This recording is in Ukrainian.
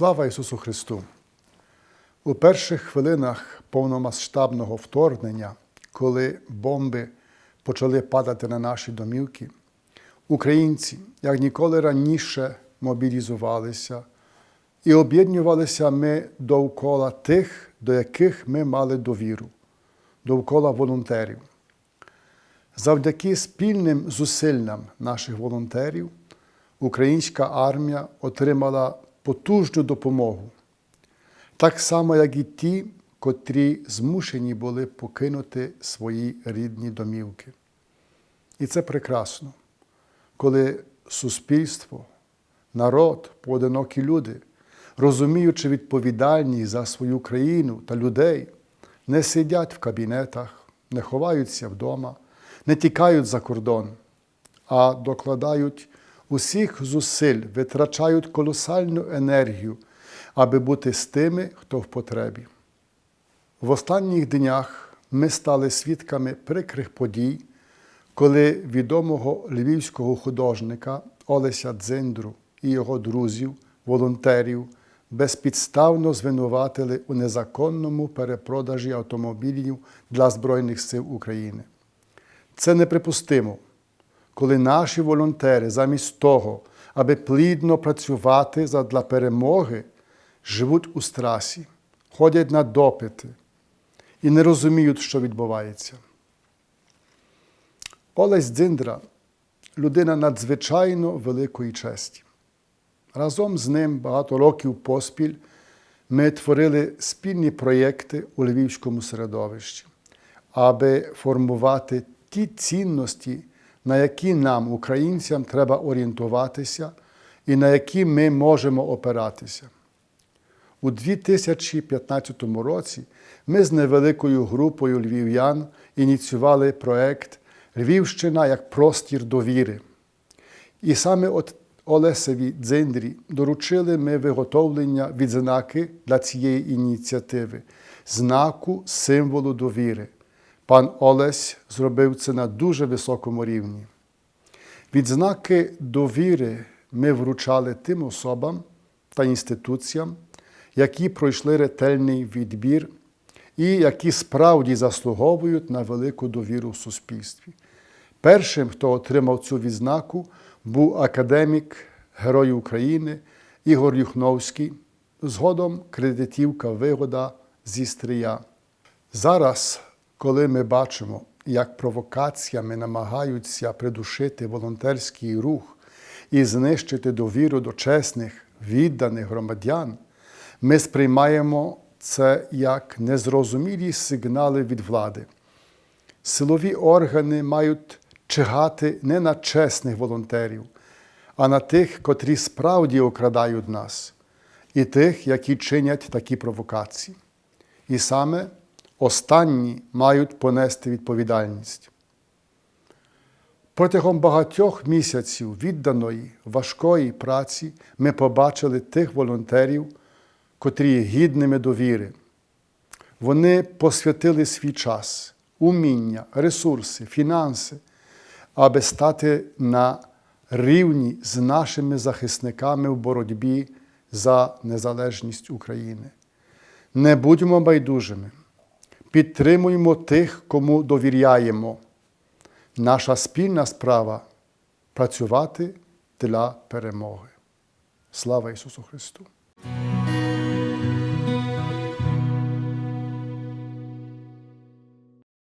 Слава Ісусу Христу! У перших хвилинах повномасштабного вторгнення, коли бомби почали падати на наші домівки, українці, як ніколи раніше, мобілізувалися і об'єднувалися ми довкола тих, до яких ми мали довіру, довкола волонтерів. Завдяки спільним зусиллям наших волонтерів українська армія отримала потужну допомогу, так само, як і ті, котрі змушені були покинути свої рідні домівки. І це прекрасно, коли суспільство, народ, поодинокі люди, розуміючи відповідальність за свою країну та людей, не сидять в кабінетах, не ховаються вдома, не тікають за кордон, а докладають усіх зусиль, витрачають колосальну енергію, аби бути з тими, хто в потребі. В останніх днях ми стали свідками прикрих подій, коли відомого львівського художника Олеся Дзиндру і його друзів, волонтерів, безпідставно звинуватили у незаконному перепродажі автомобілів для Збройних сил України. Це неприпустимо, коли наші волонтери замість того, аби плідно працювати задля перемоги, живуть у страсі, ходять на допити і не розуміють, що відбувається. Олесь Дзиндра людина надзвичайно великої честі. Разом з ним багато років поспіль ми творили спільні проєкти у львівському середовищі, аби формувати ті цінності, на які нам, українцям, треба орієнтуватися і на які ми можемо опиратися. У 2015 році ми з невеликою групою львів'ян ініціювали проект Львівщина як простір довіри. І саме от Олесеві Дзиндрі доручили ми виготовлення відзнаки для цієї ініціативи, знаку символу довіри. Пан Олесь зробив це на дуже високому рівні. Відзнаки довіри ми вручали тим особам та інституціям, які пройшли ретельний відбір і які справді заслуговують на велику довіру в суспільстві. Першим, хто отримав цю відзнаку, був академік Герой України Ігор Юхновський, згодом кредитівка вигода зі Стрия. Зараз, коли ми бачимо, як провокаціями намагаються придушити волонтерський рух і знищити довіру до чесних, відданих громадян, ми сприймаємо це як незрозумілі сигнали від влади. Силові органи мають чигати не на чесних волонтерів, а на тих, котрі справді окрадають нас, і тих, які чинять такі провокації. І саме останні мають понести відповідальність. Протягом багатьох місяців відданої важкої праці ми побачили тих волонтерів, котрі є гідними довіри. Вони посвятили свій час, уміння, ресурси, фінанси, аби стати на рівні з нашими захисниками в боротьбі за незалежність України. Не будьмо байдужими, підтримуємо тих, кому довіряємо. Наша спільна справа працювати для перемоги. Слава Ісусу Христу!